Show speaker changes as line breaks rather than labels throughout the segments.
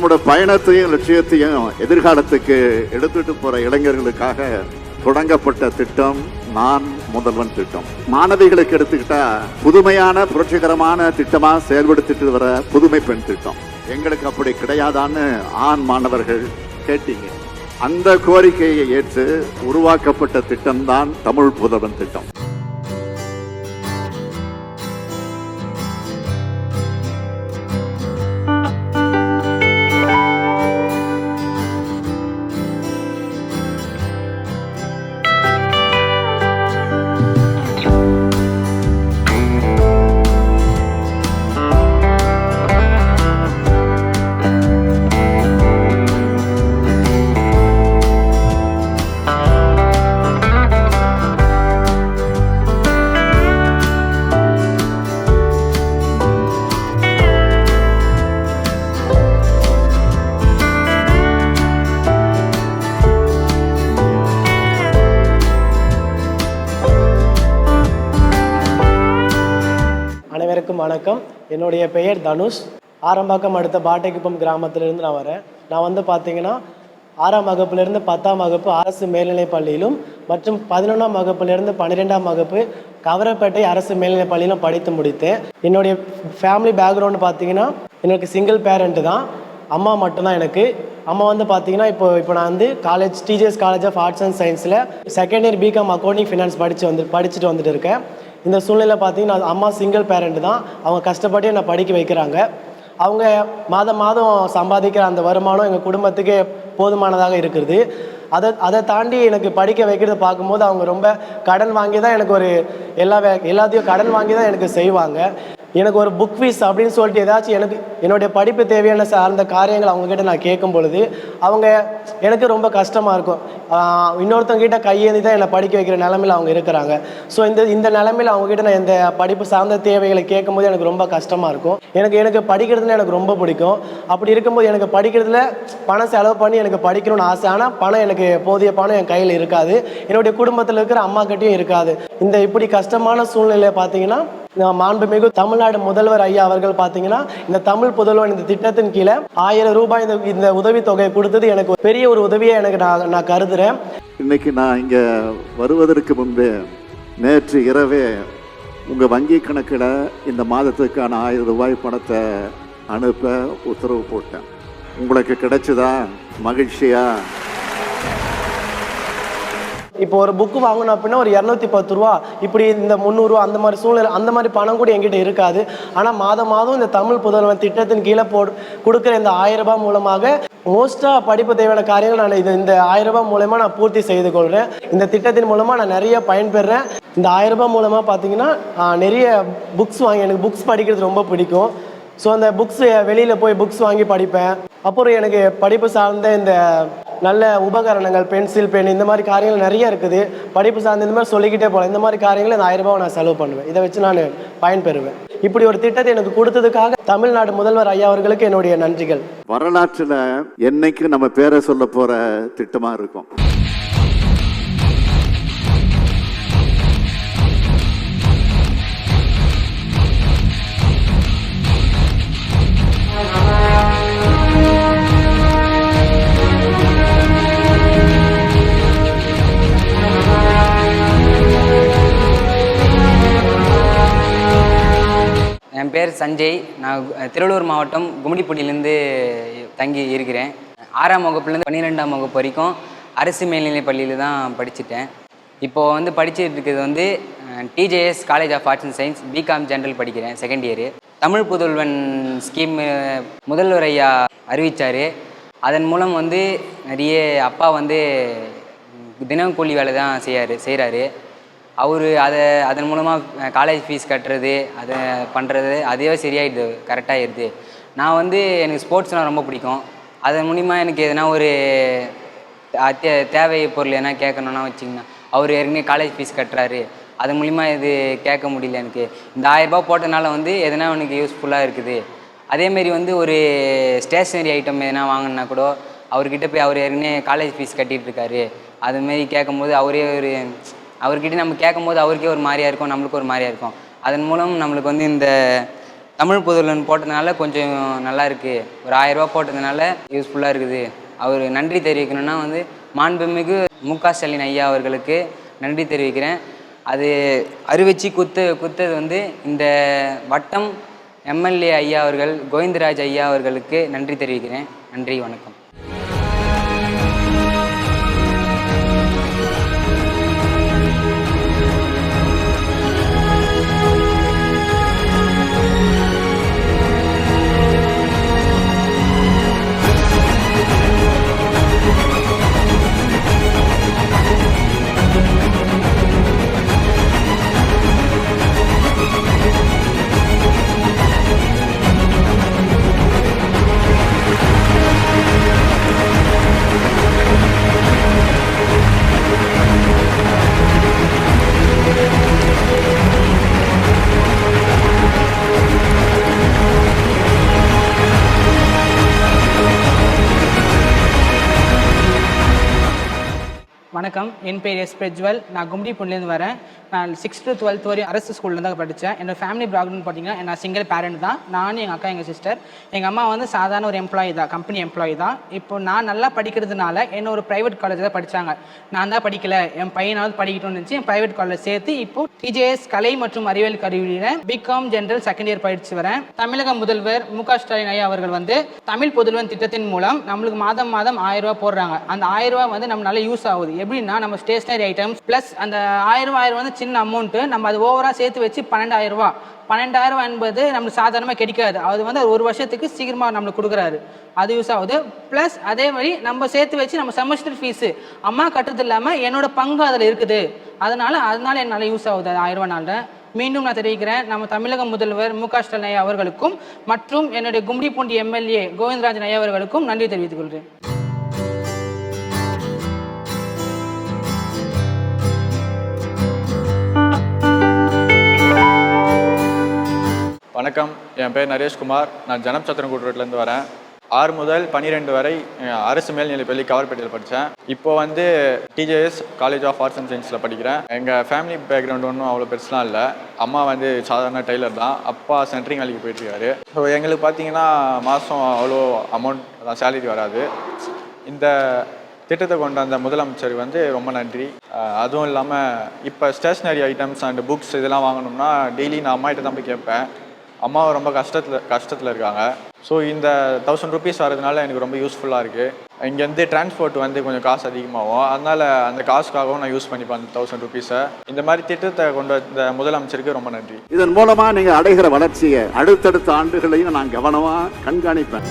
நம்முடைய பயணத்தையும் லட்சியத்தையும் எதிர்காலத்துக்கு எடுத்துட்டு போற இளைஞர்களுக்காக தொடங்கப்பட்ட திட்டம் நான் முதல்வன் திட்டம். மாணவிகளுக்கு எடுத்துக்கிட்டா புதுமையான புரட்சிகரமான திட்டமா செயல்படுத்திட்டு வர புதுமை பெண் திட்டம். எங்களுக்கு அப்படி கிடையாதான்னு ஆண் மாணவர்கள் கேட்டீங்க. அந்த கோரிக்கையை ஏற்று உருவாக்கப்பட்ட திட்டம்தான் தமிழ் புதல்வன் திட்டம்.
என்னுடைய பெயர் தனுஷ். ஆரம்பாக்கம் அடுத்த பாட்டைக்குப்பம் கிராமத்திலிருந்து நான் வரேன். நான் வந்து பார்த்தீங்கன்னா ஆறாம் வகுப்புலேருந்து பத்தாம் வகுப்பு அரசு மேல்நிலைப் பள்ளியிலும் மற்றும் பதினொன்றாம் வகுப்புலேருந்து பன்னிரெண்டாம் வகுப்பு கவரப்பேட்டை அரசு மேல்நிலைப் பள்ளியிலும் படித்து முடித்தேன். என்னுடைய ஃபேமிலி பேக்ரவுண்டு பார்த்தீங்கன்னா எனக்கு சிங்கிள் பேரண்ட்டு தான். அம்மா மட்டும்தான் எனக்கு. அம்மா வந்து பார்த்தீங்கன்னா இப்போ இப்போ நான் வந்து college DGS college of arts and சயின்ஸில் second year B Com accounting finance படித்து வந்து படிச்சுட்டு வந்துட்டு இருக்கேன். இந்த சூழ்நிலை பார்த்தீங்கன்னா அம்மா சிங்கிள் பேரண்ட் தான். அவங்க கஷ்டப்பட்டு என்னை படிக்க வைக்கிறாங்க. அவங்க மாதம் மாதம் சம்பாதிக்கிற அந்த வருமானம் எங்கள் குடும்பத்துக்கு போதுமானதாக இருக்கிறது அதை அதை தாண்டி எனக்கு படிக்க வைக்கிறத பார்க்கும்போது அவங்க ரொம்ப கடன் வாங்கி தான் எனக்கு ஒரு எல்லா வே எல்லாத்தையும் கடன் வாங்கி தான் எனக்கு செய்வாங்க. எனக்கு ஒரு புக் ஃபீஸ் அப்படின்னு சொல்லிட்டு ஏதாச்சும் எனக்கு என்னுடைய படிப்பு தேவையான சார்ந்த காரியங்கள் அவங்கக்கிட்ட நான் கேட்கும் பொழுது அவங்க எனக்கு ரொம்ப கஷ்டமாக இருக்கும். ஆஹ் கையேந்தி தான் என்னை படிக்க வைக்கிற நிலமையில் அவங்க இருக்கிறாங்க. ஸோ இந்த இந்த நிலமையில அவங்ககிட்ட நான் இந்த படிப்பு சார்ந்த தேவைகளை கேட்கும்போது எனக்கு ரொம்ப கஷ்டமாக இருக்கும். எனக்கு எனக்கு படிக்கிறதுல எனக்கு ரொம்ப பிடிக்கும். அப்படி இருக்கும்போது எனக்கு படிக்கிறதுல பணம் செலவு பண்ணி எனக்கு படிக்கணும்னு ஆசை. ஆனால் பணம் எனக்கு போதிய பணம் என் கையில் இருக்காது. என்னுடைய குடும்பத்தில் இருக்கிற அம்மாக்கிட்டையும் இருக்காது. இந்த இப்படி கஷ்டமான சூழ்நிலையை பார்த்தீங்கன்னா மாண்புமிகு தமிழ்நாடு முதல்வர் ஐயா அவர்கள் பார்த்தீங்கன்னா இந்த தமிழ் புதல்வன் இந்த திட்டத்தின் கீழே ஆயிரம் ரூபாய் இந்த இந்த உதவித்தொகையை கொடுத்தது எனக்கு ஒரு பெரிய ஒரு உதவியை எனக்கு நான் நான் கருதுறேன்.
இன்னைக்கு நான் இங்கே வருவதற்கு முன்பே நேற்று இரவே உங்கள் வங்கி கணக்கில் இந்த மாதத்துக்கான ஆயிரம் ரூபாய் பணத்தை அனுப்ப உத்தரவு போட்டேன். உங்களுக்கு கிடைச்சதா? மகிழ்ச்சியா?
இப்போ ஒரு புக்கு வாங்கணும் அப்படின்னா ஒரு இரநூத்தி பத்து ரூபா. இப்படி இந்த முந்நூறுரூவா அந்த மாதிரி சூழ்நிலை அந்த மாதிரி பணம் கூட எங்கிட்ட இருக்காது. ஆனால் மாதம் மாதம் இந்த தமிழ் புதல்வன் திட்டத்தின் கீழே போ கொடுக்குற இந்த ஆயிரம் ரூபாய் மூலமாக மோஸ்ட்டாக படிப்பு தேவையான காரியங்கள் நான் இது இந்த ஆயிரம் ரூபாய் மூலமா நான் பூர்த்தி செய்து கொள்கிறேன் இந்த திட்டத்தின் மூலமாக நான் நிறைய பயன்பெறேன். இந்த ஆயிரம் ரூபாய் மூலமாக பார்த்தீங்கன்னா நிறைய புக்ஸ் வாங்கி எனக்கு புக்ஸ் படிக்கிறது ரொம்ப பிடிக்கும். ஸோ அந்த புக்ஸ் வெளியில் போய் புக்ஸ் வாங்கி படிப்பேன். அப்புறம் எனக்கு படிப்பு சார்ந்த இந்த நல்ல உபகரணங்கள் பென்சில் பென் இந்த மாதிரி காரியங்கள் நிறைய இருக்குது. படிப்பு சார்ந்த இந்த மாதிரி சொல்லிக்கிட்டே போகலாம் இந்த மாதிரி காரியங்களை இந்த ஆயிரம் ரூபாய் நான் செலவு பண்ணுவேன். இதை வச்சு நான் பயன்பெறுவேன். இப்படி ஒரு திட்டத்தை எனக்கு கொடுத்ததுக்காக தமிழ்நாடு முதல்வர் ஐயா அவர்களுக்கு என்னுடைய நன்றிகள்.
வரலாற்றில் என்னைக்கு நம்ம பேரை சொல்ல போற திட்டமா இருக்கும்?
பேர் சஞ்சய். நான் திருவள்ளூர் மாவட்டம் கும்மிடிப்பட்டியிலேருந்து தங்கி இருக்கிறேன். ஆறாம் வகுப்புலேருந்து பன்னிரெண்டாம் வகுப்பு வரைக்கும் அரசு மேல்நிலைப் பள்ளியில் தான் படிச்சுட்டேன். இப்போது வந்து படிச்சுட்டு இருக்கிறது வந்து TJS college of arts and science B Com general படிக்கிறேன் second year Tamil Pudhalvan scheme முதல்வர் ஐயா அறிவித்தார் அதன் மூலம் வந்து நிறைய அப்பா வந்து தினம் கூலி வேலை தான் செய்யாரு செய்கிறாரு அவர் அதை அதன் மூலமாக காலேஜ் ஃபீஸ் கட்டுறது அதை பண்ணுறது அதுவே சரியாயிடுது கரெக்டாகிடுது நான் வந்து எனக்கு ஸ்போர்ட்ஸ்னால் ரொம்ப பிடிக்கும். அதன் மூலிமா எனக்கு எதனா ஒரு அத்திய தேவை பொருள் எதனா கேட்கணுன்னா வச்சிங்கன்னா அவர் ஏற்கனவே காலேஜ் ஃபீஸ் கட்டுறாரு. அது மூலிமா இது கேட்க முடியல எனக்கு. இந்த ஆயரரூபா போட்டனால வந்து எதனா எனக்கு யூஸ்ஃபுல்லாக இருக்குது. அதேமாரி வந்து ஒரு ஸ்டேஷ்னரி ஐட்டம் எதனா வாங்கினா கூட அவர்கிட்ட போய் அவர் ஏற்கனவே காலேஜ் ஃபீஸ் கட்டிகிட்டு இருக்காரு. அதுமாரி கேட்கும்போது அவரே ஒரு அவர்கிட்ட நம்ம கேட்கும்போது அவருக்கே ஒரு மாதிரியா இருக்கும் நம்மளுக்கு ஒரு மாதிரியா இருக்கும். அதன் மூலம் நம்மளுக்கு வந்து இந்த தமிழ் புதல்வன் போட்டதுனால கொஞ்சம் நல்லா இருக்குது ஒரு ஆயிரம் போட்டதுனால யூஸ்ஃபுல்லாக இருக்குது. அவர் நன்றி தெரிவிக்கணும்னா வந்து மாண்புமிகு மு க ஸ்டாலின் ஐயா அவர்களுக்கு நன்றி தெரிவிக்கிறேன். அது அறுவச்சி குத்து குத்தது வந்து இந்த வட்டம் எம்எல்ஏ ஐயா அவர்கள் கோவிந்தராஜ் ஐயா அவர்களுக்கு நன்றி தெரிவிக்கிறேன். நன்றி வணக்கம்.
என் பேர் எஸ் பிரஜ்வல். நான் கும்டி பொண்ணுலேருந்து வரேன். நான் சிக்ஸ்த்து டுவெல்த் வரையும் அரசு ஸ்கூலில் தான் படித்தேன் என்னோட ஃபேமிலி பேக்ரவுண்ட் பார்த்தீங்கன்னா நான் சிங்கிள் பேரண்ட் தான். நானும் எங்கள் அக்கா எங்கள் சிஸ்டர் எங்கள் அம்மா வந்து சாதாரண ஒரு எம்ப்ளாயி தான் கம்பெனி எம்ப்ளாயி தான். இப்போ நான் நல்லா படிக்கிறதுனால என்ன ஒரு ப்ரைவேட் காலேஜில் தான் படித்தாங்க நான் தான் படிக்கலை. என் பையனாவது படிக்கணும்னு நினச்சி என் ப்ரைவேட் காலேஜ் சேர்த்து இப்போ டிஜேஎஸ் கலை மற்றும் அறிவியல் கருவியில் பிகாம் ஜென்ரல் செகண்ட் இயர் பயிற்சி வரேன். தமிழக முதல்வர் மு க ஸ்டாலின் ஐயா அவர்கள் வந்து தமிழ் புதல்வன் திட்டத்தின் மூலம் நம்மளுக்கு மாதம் மாதம் ஆயிரம் ரூபா போடுறாங்க. அந்த ஆயிரம் ரூபா வந்து நம்ம நல்லா யூஸ் ஆகுது. எப்படின்னா நம்ம ஸ்டேஷ்னரி ஐட்டம்ஸ் ப்ளஸ் அந்த ஆயிரம் ஆயிரம் வந்து சின்ன அமௌண்ட்டு நம்ம அது ஓவராக சேர்த்து வச்சு பன்னெண்டாயிரம் ரூபா பன்னெண்டாயிரம் என்பது நம்மளுக்கு சாதாரணமாக கிடைக்காது. அது வந்து ஒரு வருஷத்துக்கு சீக்கிரமாக நம்மளுக்கு கொடுக்குறாரு. அது யூஸ் ஆகுது. ப்ளஸ் அதே மாதிரி நம்ம சேர்த்து வச்சு நம்ம செமஸ்டர் ஃபீஸு அம்மா கட்டுறது இல்லாமல் என்னோட பங்கு அதில் இருக்குது. அதனால அதனால என்னால் யூஸ் ஆகுது அது ஆயிரம் ரூபாய்னால மீண்டும் நான் தெரிவிக்கிறேன் நம்ம தமிழக முதல்வர் மு க ஸ்டாலின் அவர்களுக்கும் மற்றும் என்னுடைய கும்டிப்பூண்டி எம்எல்ஏ கோவிந்தராஜன் ஐயா அவர்களுக்கும் நன்றி தெரிவித்துக் கொள்கிறேன்.
வணக்கம். என் பேர் நரேஷ்குமார் நான் ஜனம் சத்திரங்கூட் ரோட்லேருந்து வரேன். ஆறு முதல் பன்னிரெண்டு வரை அரசு மேல்நிலைப்பள்ளி கவர்பேட்டையில் படித்தேன் இப்போ வந்து TJS college of arts and சயின்ஸில் படிக்கிறேன். எங்கள் ஃபேமிலி பேக்ரவுண்ட் ஒன்றும் அவ்வளோ பெருசுலாம் இல்லை. அம்மா வந்து சாதாரண டெய்லர் தான். அப்பா சென்ட்ரிங் வேலைக்கு போயிட்டுருக்காரு ஸோ எங்களுக்கு பார்த்தீங்கன்னா மாதம் அவ்வளோ அமௌண்ட் தான் சேலரி வராது. இந்த திட்டத்தை கொண்ட அந்த முதலமைச்சர் வந்து ரொம்ப நன்றி. அதுவும் இல்லாமல் இப்போ ஸ்டேஷ்னரி ஐட்டம்ஸ் அண்ட் புக்ஸ் இதெல்லாம் வாங்கணும்னா டெய்லி நான் அம்மாகிட்ட தான் போய் கேட்பேன். அம்மா ரொம்ப கஷ்டத்தில் கஷ்டத்தில் இருக்காங்க. ஸோ இந்த தௌசண்ட் ருபீஸ் வரதுனால எனக்கு ரொம்ப யூஸ்ஃபுல்லாக இருக்குது இங்கேருந்து டிரான்ஸ்போர்ட் வந்து கொஞ்சம் காசு அதிகமாகும். அதனால் அந்த காசுக்காகவும் நான் யூஸ் பண்ணிப்பேன் அந்த தௌசண்ட் ருபீஸை இந்த மாதிரி திட்டத்தை கொண்டு வந்த முதலமைச்சருக்கு ரொம்ப நன்றி.
இதன் மூலமா நீங்க அடைகிற வளர்ச்சியை அடுத்தடுத்த ஆண்டுகளையும் நான் கவனமா கண்காணிப்பேன்.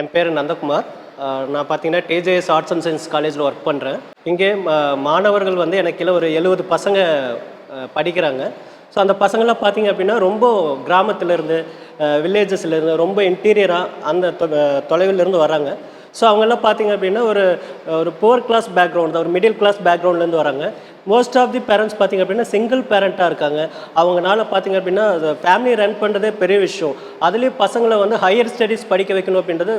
என் பேர் நந்தகுமார். நான் பார்த்தீங்கன்னா டிஜேஎஸ் ஆர்ட்ஸ் அண்ட் சயின்ஸ் காலேஜில் ஒர்க் பண்ணுறேன் இங்கே மாணவர்கள் வந்து எனக்கு கீழே ஒரு எழுபது பசங்க படிக்கிறாங்க. ஸோ அந்த பசங்களாம் பார்த்தீங்க அப்படின்னா ரொம்ப கிராமத்துலேருந்து வில்லேஜஸ்லேருந்து ரொம்ப இன்டீரியராக அந்த தொ- வராங்க. ஸோ அவங்கெல்லாம் பார்த்தீங்க அப்படின்னா ஒரு ஒரு புவர் கிளாஸ் பேக்ரவுண்ட் ஒரு மிடில் கிளாஸ் பேக்ரவுண்ட்லேருந்து வராங்க. மோஸ்ட் ஆஃப் தி பேரண்ட்ஸ் பார்த்தீங்க அப்படின்னா சிங்கிள் பேரண்ட்டாக இருக்காங்க. அவங்கனால பார்த்தீங்க அப்படின்னா ஃபேமிலி ரன் பண்ணுறதே பெரிய விஷயம். அதுலேயும் பசங்களை வந்து ஹையர் ஸ்டடீஸ் படிக்க வைக்கணும் அப்படின்றது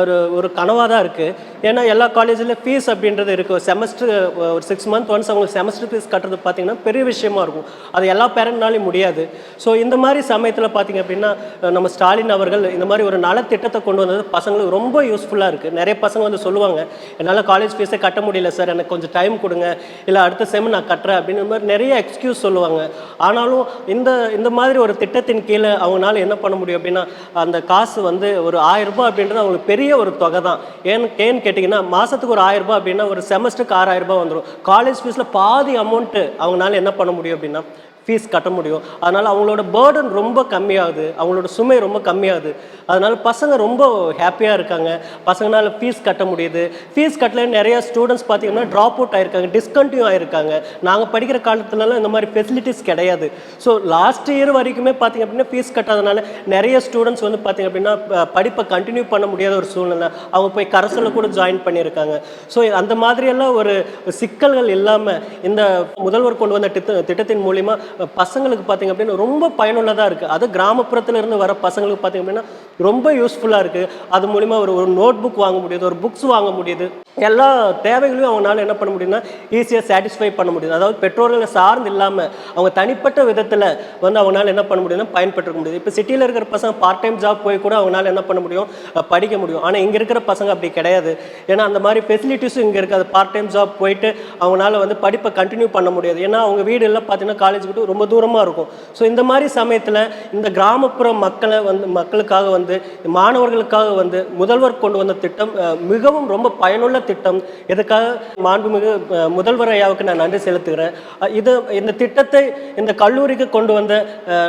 ஒரு ஒரு கனவாக தான் இருக்குது ஏன்னா எல்லா காலேஜ்லேயும் ஃபீஸ் அப்படின்றது இருக்குது செமஸ்டர் ஒரு சிக்ஸ் மந்த் ஒன்ஸ் அவங்களுக்கு செமஸ்டர் ஃபீஸ் கட்டுறது பார்த்தீங்கன்னா பெரிய விஷயமா இருக்கும். அது எல்லா பேரண்ட்னாலையும் முடியாது. ஸோ இந்த மாதிரி சமயத்தில் பார்த்தீங்க அப்படின்னா நம்ம ஸ்டாலின் அவர்கள் இந்த மாதிரி ஒரு நலத்திட்டத்தை கொண்டு வந்தது பசங்களுக்கு ரொம்ப யூஸ்ஃபுல்லாக இருக்குது நிறைய பசங்க வந்து சொல்லுவாங்க என்னால் காலேஜ் ஃபீஸே கட்ட முடியல சார் எனக்கு கொஞ்சம் டைம் கொடுங்க. இல்லை அடுத்த செம் நான் கட்டுறேன் அப்படின்ற மாதிரி நிறைய எக்ஸ்கியூஸ் சொல்லுவாங்க. ஆனாலும் இந்த இந்த மாதிரி ஒரு திட்டத்தின் கீழே அவங்களால என்ன பண்ண முடியும் அப்படின்னா அந்த காசு வந்து ஒரு ஆயிரம் ரூபாய் அப்படின்றது அவங்களுக்கு பெரிய ஒரு தொகை தான். ஏன்னு ஏன்னு கேட்டிங்கன்னா மாதத்துக்கு ஒரு ஆயிரம் ரூபாய் அப்படின்னா ஒரு செமஸ்டருக்கு ஆறாயிரம் ரூபாய் வந்துடும் காலேஜ் ஃபீஸில் பாதி அமௌண்ட்டு அவங்களால என்ன பண்ண முடியும் அப்படின்னா ஃபீஸ் கட்ட முடியும். அதனால் அவங்களோட பேர்டன் ரொம்ப கம்மியாகுது. அவங்களோட சுமை ரொம்ப கம்மியாகுது. அதனால் பசங்க ரொம்ப ஹாப்பியாக இருக்காங்க. பசங்களால ஃபீஸ் கட்ட முடியுது. ஃபீஸ் கட்டல நிறைய ஸ்டூடெண்ட்ஸ் பார்த்தீங்கன்னா ட்ராப் அவுட் ஆயிருக்காங்க. டிஸ்கண்டினியூ ஆயிருக்காங்க. நாங்கள் படிக்கிற காலத்துலலாம் இந்த மாதிரி ஃபெசிலிட்டிஸ் கிடையாது. ஸோ லாஸ்ட் இயர் வரைக்குமே பார்த்தீங்க அப்படின்னா ஃபீஸ் கட்டாதனால நிறைய ஸ்டூடெண்ட்ஸ் வந்து பார்த்திங்க அப்படின்னா படிப்பை கண்டினியூ பண்ண முடியாத ஒரு சூழ்நிலை. அவங்க போய் கரசலில் கூட ஜாயின் பண்ணியிருக்காங்க. ஸோ அந்த மாதிரியெல்லாம் ஒரு சிக்கல்கள் இல்லாமல் இந்த முதல்வர் கொண்டு வந்த திட்ட திட்டத்தின் மூலிமா பசங்களுக்கு பார்த்திங்க அப்படின்னா ரொம்ப பயனுள்ளதாக இருக்குது அது கிராமப்புறத்தில் இருந்து வர பசங்களுக்கு பார்த்தீங்க அப்படின்னா ரொம்ப யூஸ்ஃபுல்லாக இருக்குது அது மூலிமா ஒரு ஒரு நோட் புக் வாங்க முடியுது ஒரு புக்ஸ் வாங்க முடியுது. எல்லா தேவைகளையும் அவங்களால என்ன பண்ண முடியும்னா ஈஸியாக சாட்டிஸ்ஃபை பண்ண முடியுது. அதாவது பெற்றோர்களை சார்ந்து இல்லாமல் அவங்க தனிப்பட்ட விதத்தில் வந்து அவங்களால என்ன பண்ண முடியும்னா பயன்பெற்றுக்க முடியுது. இப்போ சிட்டியில் இருக்கிற பசங்க பார்ட் டைம் ஜாப் போய் கூட அவங்களால என்ன பண்ண முடியும்? படிக்க முடியும். ஆனால் இங்கே இருக்கிற பசங்க அப்படி கிடையாது. ஏன்னா அந்த மாதிரி ஃபெசிலிட்டிஸும் இங்கே இருக்காது பார்ட் டைம் ஜாப் போயிட்டு அவங்களால வந்து படிப்பை கண்டினியூ பண்ண முடியாது. ஏன்னா அவங்க வீடு எல்லாம் பார்த்தீங்கன்னா காலேஜ் விட்டு ரொம்ப தூரமாக இருக்கும். ஸோ இந்த மாதிரி சமயத்தில் இந்த கிராமப்புற மக்களை வந்து மக்களுக்காக வந்து மாணவர்களுக்காக வந்து முதல்வர் கொண்டு வந்த திட்டம் மிகவும் ரொம்ப பயனுள்ள திட்டம். இதுக்காக மாண்புமிகு முதல்வர் ஐயாவுக்கு நான் நன்றி செலுத்துகிறேன். இது இந்த திட்டத்தை இந்த கல்லூரிக்கு கொண்டு வந்த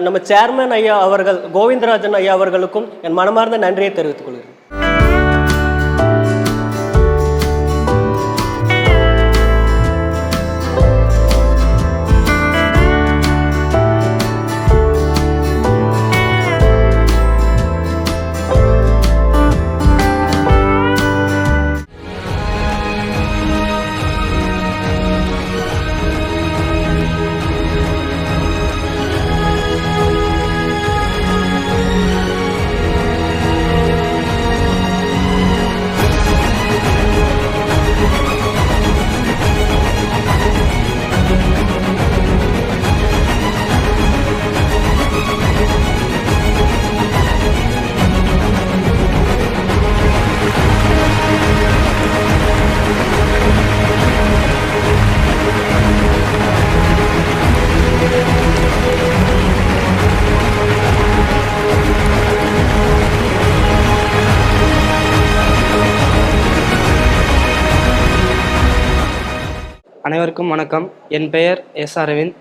நம்ம சேர்மன் ஐயா அவர்கள் கோவிந்தராஜன் ஐயா அவர்களுக்கும் என் மனமார்ந்த நன்றியை தெரிவித்துக் கொள்கிறேன்.
என் பெயர் எஸ் அரவிந்த்.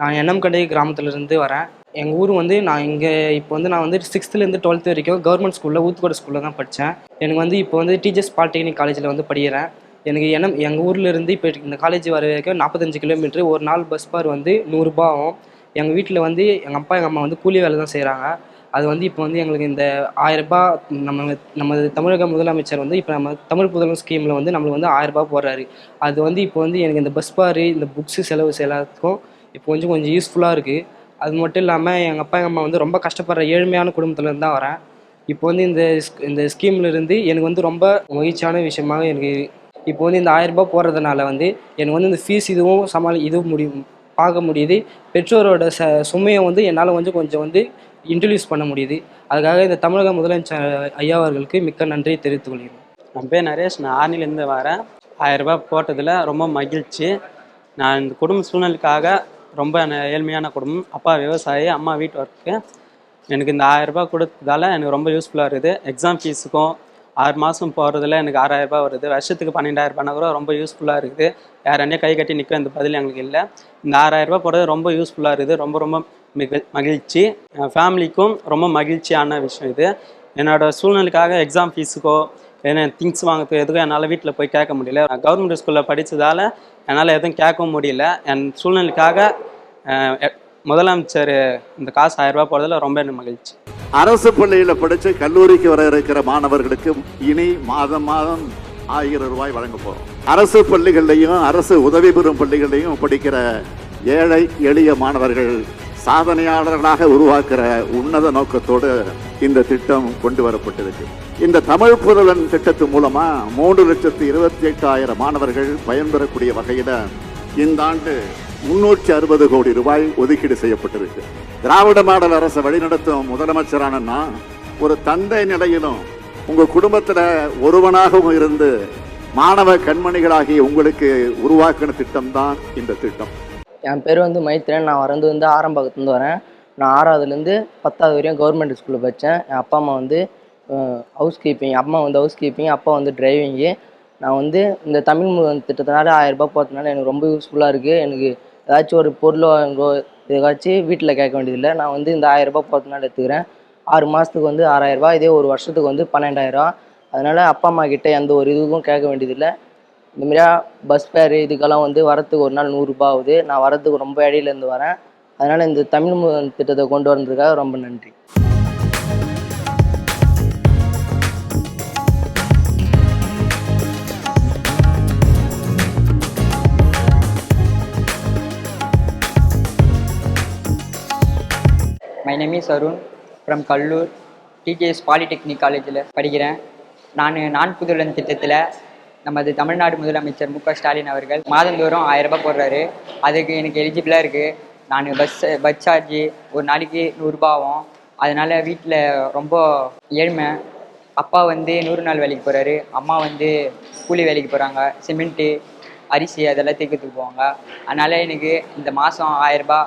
நான் எண்ணம்கடை கிராமத்துலேருந்து வரேன். எங்கள் ஊர் வந்து நான் இங்கே இப்போ வந்து நான் வந்து சிக்ஸ்த்துலேருந்து டுவெல்த் வரைக்கும் கவர்மெண்ட் ஸ்கூலில் ஊத்துக்கோட ஸ்கூலில் தான் படித்தேன் எனக்கு வந்து இப்போ வந்து டீச்சர்ஸ் பாலிடெக்னிக் காலேஜில் வந்து படிக்கிறேன். எனக்கு எண்ணம் எங்கள் ஊரில் இருந்து இப்போ இந்த காலேஜ் வர வரைக்கும் நாற்பத்தஞ்சு கிலோமீட்டர் ஒரு நாள் பஸ் பார் வந்து நூறுரூபா ஆகும். எங்கள் வீட்டில் வந்து எங்கள் அப்பா எங்கள் அம்மா வந்து கூலி வேலை தான் செய்கிறாங்க அது வந்து இப்போ வந்து எங்களுக்கு இந்த ஆயிரரூபா நம்ம நமது தமிழக முதலமைச்சர் வந்து இப்போ நம்ம தமிழ் புதல்வன் ஸ்கீமில் வந்து நம்மளுக்கு வந்து ஆயிரரூபா போடுறாரு. அது வந்து இப்போ வந்து எனக்கு இந்த பஸ் பாரு இந்த புக்ஸு செலவு எல்லாத்துக்கும் இப்போ கொஞ்சம் கொஞ்சம் யூஸ்ஃபுல்லாக இருக்குது அது மட்டும் இல்லாமல் எங்கள் அப்பா எங்கள் அம்மா வந்து ரொம்ப கஷ்டப்படுற ஏழ்மையான குடும்பத்துலேருந்து தான் வரேன் இப்போ வந்து இந்த இந்த ஸ்கீம்லேருந்து எனக்கு வந்து ரொம்ப மகிழ்ச்சியான விஷயமாக எனக்கு இப்போ வந்து இந்த ஆயிரரூபா போடுறதுனால வந்து எனக்கு வந்து இந்த ஃபீஸ் இதுவும் சமாளி இதுவும் முடியும் பார்க்க முடியுது. பெற்றோரோட ச சுமையை வந்து என்னால் வந்து கொஞ்சம் வந்து இன்ட்ரடியூஸ் பண்ண முடியுது. அதுக்காக இந்த தமிழக முதலமைச்சர் ஐயா அவர்களுக்கு மிக்க நன்றி தெரிவித்துக் கொள்கிறேன்.
என் பேர் நரேஷ். நான் ஆர்னிலேருந்து வரேன். ஆயிரரூபா போட்டதில் ரொம்ப மகிழ்ச்சி. நான் இந்த குடும்ப சூழ்நிலைக்காக ரொம்ப ஏழ்மையான குடும்பம். அப்பா விவசாயி அம்மா வீட்டு ஒர்க்கு எனக்கு இந்த ஆயிரரூபா கொடுத்ததால எனக்கு ரொம்ப யூஸ்ஃபுல்லாக இருக்குது. எக்ஸாம் ஃபீஸுக்கும் ஆறு மாதம் போகிறதுல எனக்கு ஆறாயிரரூபா வருது. வருஷத்துக்கு பன்னெண்டாயிரரூபானா கூட ரொம்ப யூஸ்ஃபுல்லாக இருக்குது. யாரன்னே கை கட்டி நிற்க இந்த பதில் எங்களுக்கு இல்லை. இந்த ஆறாயிரரூபா போடுறது ரொம்ப யூஸ்ஃபுல்லாக இருக்குது. ரொம்ப ரொம்ப மிக மகிழ்ச்சி. என் ஃபேமிலிக்கும் ரொம்ப மகிழ்ச்சியான விஷயம் இது. என்னோட சூழ்நிலைக்காக எக்ஸாம் ஃபீஸுக்கோ ஏன்னா திங்ஸ் வாங்குறதுக்கு எதுக்கும் என்னால் வீட்டில் போய் கேட்க முடியல. நான் கவர்மெண்ட் ஸ்கூலில் படித்ததால் என்னால் எதுவும் கேட்கவும் முடியல. என் சூழ்நிலைக்காக முதலமைச்சர் இந்த காசு ஆயிரரூபா போகிறதுல ரொம்ப எனக்கு மகிழ்ச்சி.
அரசு பள்ளியில் படித்து கல்லூரிக்கு வர இருக்கிற மாணவர்களுக்கு இனி மாதம் மாதம் ஆயிரம் ரூபாய் வழங்க போகிறோம் அரசு பள்ளிகள்லையும் அரசு உதவி பெறும் பள்ளிகள்லையும் படிக்கிற ஏழை எளிய மாணவர்கள் சாதனையாளர்களாக உருவாக்குற உன்னத நோக்கத்தோடு இந்த திட்டம் கொண்டு வரப்பட்டிருக்கு. இந்த தமிழ் புதலன் திட்டத்து மூலமா மூன்று லட்சத்து இருபத்தி எட்டாயிரம் மாணவர்கள் பயன்பெறக்கூடிய வகையில இந்த ஆண்டு முன்னூற்றி அறுபது கோடி ரூபாய் ஒதுக்கீடு செய்யப்பட்டிருக்கு. திராவிட மாடல் அரசை வழிநடத்தும் முதலமைச்சரான நான் ஒரு தந்தை நிலையிலும் உங்க குடும்பத்துல ஒருவனாகவும் இருந்து மாணவ கண்மணிகளாகிய உங்களுக்கு உருவாக்கின திட்டம் தான் இந்த திட்டம்.
என் பேர் வந்து மைத்ரன் நான் வரது வந்து ஆரம்பத்துலேருந்து வரேன். நான் ஆறாவதுலேருந்து பத்தாவது வரையும் கவர்மெண்ட் ஸ்கூலில் படித்தேன் என் அப்பா அம்மா வந்து ஹவுஸ் கீப்பிங் அம்மா வந்து ஹவுஸ் கீப்பிங் அப்பா வந்து டிரைவிங்கு நான் வந்து இந்த தமிழ் திட்டத்தினால ஆயிரரூபா போகிறதுனால எனக்கு ரொம்ப யூஸ்ஃபுல்லாக இருக்குது எனக்கு ஏதாச்சும் ஒரு பொருளோ வாங்கோ வீட்டில் கேட்க வேண்டியதில்லை. நான் வந்து இந்த ஆயிரரூபா போகிறதுனால எடுத்துக்கிறேன். ஆறு மாதத்துக்கு வந்து ஆறாயிரரூபா இதே ஒரு வருஷத்துக்கு வந்து பன்னெண்டாயிரம் அதனால் அப்பா அம்மா கிட்டே எந்த ஒரு இதுவும் கேட்க வேண்டியதில்லை. இந்த மாதிரியா பஸ் ஃபேர் இதுக்கெல்லாம் வந்து வரத்துக்கு ஒரு நாள் நூறுரூபா ஆகுது. நான் வரத்துக்கு ரொம்ப இடையிலேருந்து வரேன். அதனால் இந்த தமிழ் திட்டத்தை கொண்டு வந்ததுக்காக ரொம்ப நன்றி.
My name is Arun from Kallur TDS polytechnic காலேஜில் படிக்கிறேன். நான் நான் புதுலன் திட்டத்தில் நமது தமிழ்நாடு முதலமைச்சர் மு க ஸ்டாலின் அவர்கள் மாதந்தோறும் ஆயிரம் ரூபாய் போடுறாரு. அதுக்கு எனக்கு எலிஜிபிளாக இருக்குது நான் பஸ் பஸ் சார்ஜு ஒரு நாளைக்கு நூறுரூபாவும் அதனால் வீட்டில் ரொம்ப ஏழ்மை. அப்பா வந்து நூறு நாள் வேலைக்கு போகிறாரு அம்மா வந்து கூலி வேலைக்கு போகிறாங்க சிமெண்ட்டு அரிசி அதெல்லாம் தேக்கிறதுக்கு போவாங்க. அதனால் எனக்கு இந்த மாதம் ஆயரரூபா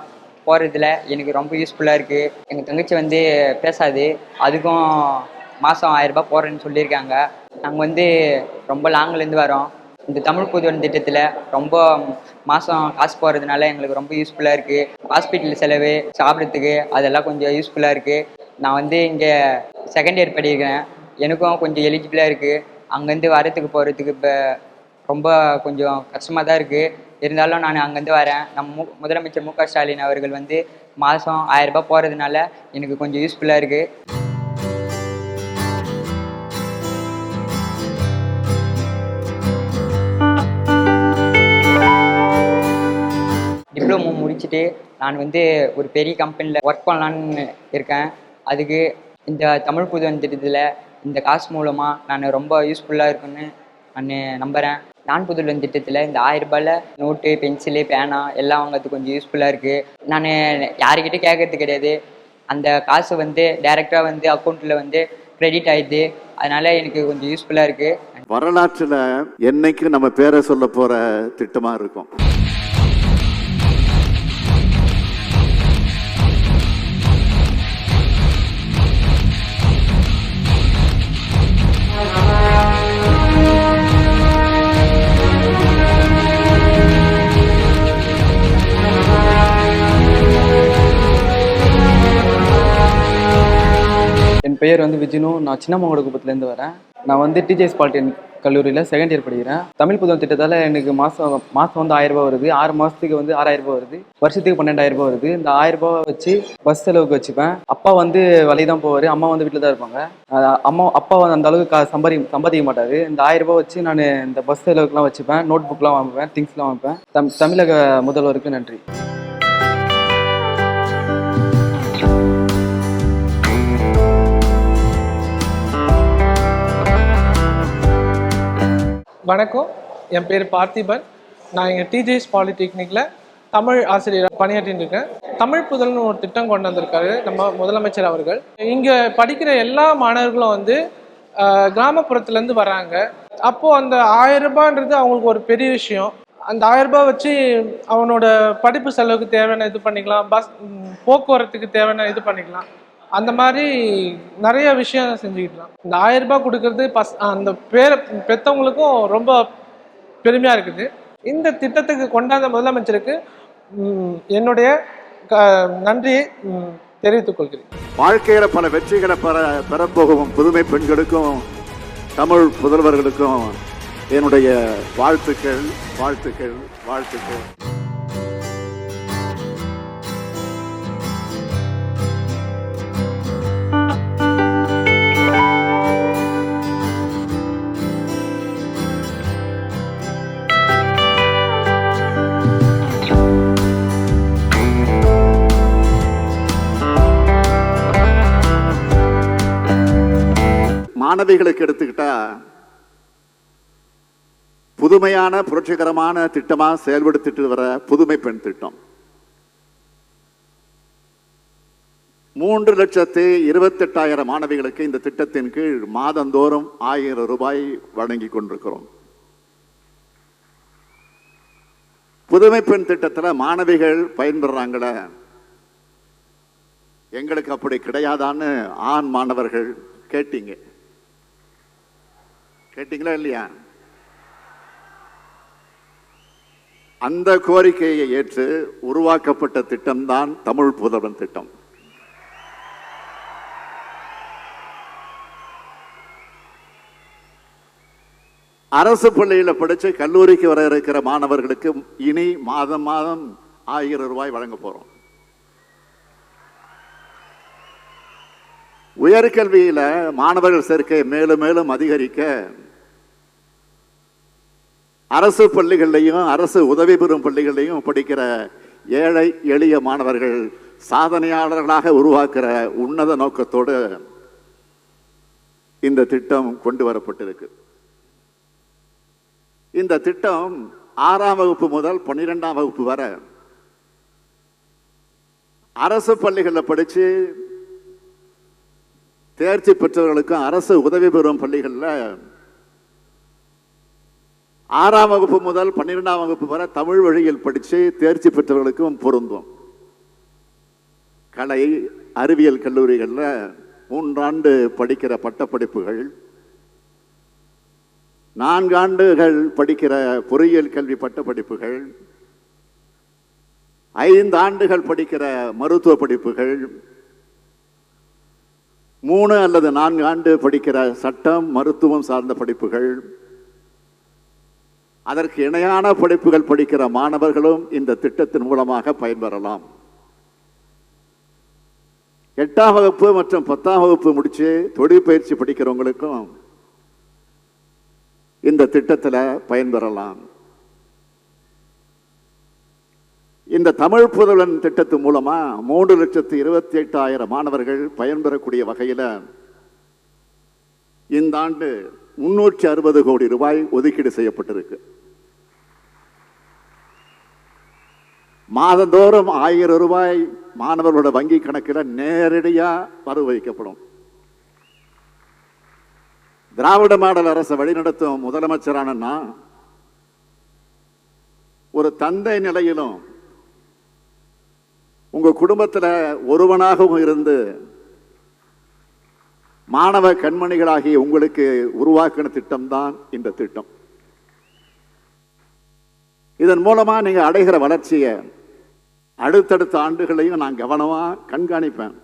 போகிறதுல எனக்கு ரொம்ப யூஸ்ஃபுல்லாக இருக்குது எங்கள் தங்கச்சி வந்து பேசாது. அதுக்கும் மாதம் ஆயரரூபா போடுறேன்னு சொல்லியிருக்காங்க. நாங்கள் வந்து ரொம்ப லாங்லேருந்து வரோம். இந்த தமிழ் புதுவன் திட்டத்தில் ரொம்ப மாதம் காசு போகிறதுனால எங்களுக்கு ரொம்ப யூஸ்ஃபுல்லாக இருக்குது ஹாஸ்பிட்டல் செலவு சாப்பிட்றதுக்கு அதெல்லாம் கொஞ்சம் யூஸ்ஃபுல்லாக இருக்குது நான் வந்து இங்கே செகண்ட் இயர் படிக்கிறேன். எனக்கும் கொஞ்சம் எலிஜிபிளாக இருக்குது அங்கேருந்து வரத்துக்கு போகிறதுக்கு இப்போ ரொம்ப கொஞ்சம் கஷ்டமாக தான் இருக்குது இருந்தாலும் நான் அங்கேருந்து வரேன். நம் மு முதலமைச்சர் மு க ஸ்டாலின் அவர்கள் வந்து மாதம் ஆயரரூபா போகிறதுனால எனக்கு கொஞ்சம் யூஸ்ஃபுல்லாக இருக்குது டிப்ளமோ முடிச்சுட்டு நான் வந்து ஒரு பெரிய கம்பெனியில் ஒர்க் பண்ணலான்னு இருக்கேன். அதுக்கு இந்த தமிழ் புதுவன் திட்டத்தில் இந்த காசு மூலமாக நான் ரொம்ப யூஸ்ஃபுல்லாக இருக்குன்னு நான் நம்புகிறேன் நான் புதுவன் திட்டத்தில் இந்த ஆயிரம் ரூபாயில் நோட்டு பென்சிலு பேனா எல்லாம் வாங்குறதுக்கு கொஞ்சம் யூஸ்ஃபுல்லாக இருக்குது நான் யாருக்கிட்டே கேட்கறது கிடையாது. அந்த காசு வந்து டைரெக்டாக வந்து அக்கௌண்ட்டில் வந்து கிரெடிட் ஆயிடுது. அதனால் எனக்கு கொஞ்சம் யூஸ்ஃபுல்லாக இருக்குது
வரலாற்றில் என்னைக்கு நம்ம பேரை சொல்ல போகிற திட்டமாக இருக்கும்?
பெயர் வந்து விஜினு. நான் சின்னமங்கோட குப்பத்துலேருந்து வரேன். நான் வந்து டிஜேஎஸ் பாலிடெக்னிக் கல்லூரியில் செகண்ட் இயர் படிக்கிறேன். தமிழ் புதுவம் திட்டத்தால் எனக்கு மாதம் மாதம் வந்து ஆயிரரூபா வருது. ஆறு மாதத்துக்கு வந்து ஆறாயிரம் ரூபாய் வருது. வருஷத்துக்கு பன்னெண்டாயிரம் ரூபாய் வருது. இந்த ஆயிரரூபா வச்சு பஸ் செலவுக்கு வச்சுப்பேன். அப்பா வந்து வழி தான் போவார். அம்மா வந்து வீட்டில் தான் இருப்பாங்க. அம்மா அப்பா வந்து அந்த அளவுக்கு கா சம்பாதி சம்பாதிக்க மாட்டார். இந்த ஆயிரரூபா வச்சு நான் இந்த பஸ் செலவுக்குலாம் வச்சுப்பேன். நோட் புக்லாம் வாங்குவேன் திங்ஸ்லாம் வாங்குவேன். தம் தமிழக முதல்வருக்கு நன்றி.
வணக்கம். என் பேர் பார்த்திபன். நான் எங்கள் டிஜிஎஸ் பாலிடெக்னிக்கில் தமிழ் ஆசிரியராக பணியாற்றின்னு இருக்கேன் தமிழ் புதல்னு ஒரு திட்டம் கொண்டு வந்திருக்காரு நம்ம முதலமைச்சர் அவர்கள். இங்கே படிக்கிற எல்லா மாணவர்களும் வந்து ஆஹ், கிராமப்புறத்துலேருந்து வராங்க. அப்போது அந்த ஆயிரம் ரூபான்றது அவங்களுக்கு ஒரு பெரிய விஷயம். அந்த ஆயிரம் ரூபாய் வச்சு அவனோட படிப்பு செலவுக்கு தேவையான இது பண்ணிக்கலாம் பஸ் போக்குவரத்துக்கு தேவையான இது பண்ணிக்கலாம். அந்த மாதிரி நிறைய விஷயம் செஞ்சுக்கிட்டான் இந்த ஆயிரம் ரூபாய் கொடுக்கறது பஸ் அந்த பேர பெற்றவங்களுக்கும் ரொம்ப பெருமையாக இருக்குது. இந்த திட்டத்துக்கு கொண்டாந்த முதலமைச்சருக்கு என்னுடைய க நன்றியை தெரிவித்துக் கொள்கிறேன்.
வாழ்க்கையில பல வெற்றிகளை பெற பெறப்போகும் புதுமை பெண்களுக்கும் தமிழ் புதல்வர்களுக்கும் என்னுடைய வாழ்த்துக்கள் வாழ்த்துக்கள் வாழ்த்துக்கள். மாணவிகளுக்கு எடுத்துக்கிட்டா புதுமையான புரட்சிகரமான திட்டமாக செயல்படுத்திட்டு வர புதுமை பெண் திட்டம். மூன்று லட்சத்து இருபத்தெட்டாயிரம் மாணவிகளுக்கு இந்த திட்டத்தின் கீழ் மாதந்தோறும் ஆயிரம் ரூபாய் வழங்கி கொண்டிருக்கிறோம். புதுமை பெண் திட்டத்தில் மாணவிகள் பயன்பெறாங்களே எங்களுக்கு அப்படி கிடையாதான்னு ஆண் மாணவர்கள் கேட்டீங்க. கேட்டீங்களா இல்லையா? அந்த கோரிக்கையை ஏற்று உருவாக்கப்பட்ட திட்டம்தான் தமிழ் புதவன் திட்டம். அரசு பள்ளியில் படித்து கல்லூரிக்கு வர இருக்கிற மாணவர்களுக்கு இனி மாதம் மாதம் ஆயிரம் ரூபாய் வழங்க போகிறோம் உயர்கல்வியில் மாணவர்கள் சேர்க்கை மேலும் மேலும் அதிகரிக்க அரசு பள்ளிகள்லையும் அரசு உதவி பெறும் பள்ளிகள்லையும் படிக்கிற ஏழை எளிய மாணவர்கள் சாதனையாளர்களாக உருவாக்குற உன்னத நோக்கத்தோடு இந்த திட்டம் கொண்டு வரப்பட்டிருக்கு. இந்த திட்டம் ஆறாம் வகுப்பு முதல் பன்னிரெண்டாம் வகுப்பு வரை அரசு பள்ளிகளில் படித்து தேர்ச்சி பெற்றவர்களுக்கும் அரசு உதவி பெறும் பள்ளிகளில் ஆறாம் வகுப்பு முதல் பன்னிரெண்டாம் வகுப்பு வரை தமிழ் வழியில் படித்து தேர்ச்சி பெற்றவர்களுக்கும் பொருந்தும். கலை அறிவியல் கல்லூரிகளில் மூன்றாண்டு படிக்கிற பட்டப்படிப்புகள் நான்காண்டுகள் படிக்கிற பொறியியல் கல்வி பட்டப்படிப்புகள் ஐந்து ஆண்டுகள் படிக்கிற மருத்துவ படிப்புகள் மூணு அல்லது நான்கு ஆண்டு படிக்கிற சட்டம் மருத்துவம் சார்ந்த படிப்புகள். அதற்கு இணையான படிப்புகள் படிக்கிற மாணவர்களும் இந்த திட்டத்தின் மூலமாக பயன்பெறலாம். எட்டாம் வகுப்பு மற்றும் பத்தாம் வகுப்பு முடித்து தொழிற்பயிற்சி படிக்கிறவங்களுக்கும் இந்த திட்டத்தில் பயன்பெறலாம். இந்த தமிழ் புதல்வன் திட்டத்து மூலமாக மூன்று லட்சத்து இருபத்தி எட்டாயிரம் மாணவர்கள் பயன்பெறக்கூடிய வகையில் இந்த ஆண்டு முன்னூற்றி அறுபது கோடி ரூபாய் ஒதுக்கீடு செய்யப்பட்டிருக்கு. மாதந்தோறும் ஆயிரம் ரூபாய் மாணவர்களோட வங்கி கணக்கில் நேரடியாக வரவு வைக்கப்படும் திராவிட மாடல் அரசை வழிநடத்தும் முதலமைச்சரான நான் ஒரு தந்தை நிலையிலும் உங்கள் குடும்பத்தில் ஒருவனாகவும் இருந்து மாணவ கண்மணிகளாகிய உங்களுக்கு உருவாக்கின திட்டம்தான் இந்த திட்டம். இதன் மூலமாக நீங்கள் அடைகிற வளர்ச்சியை அடுத்தடுத்த ஆண்டுகளையும் நான் கவனமாக கண்காணிப்பேன்.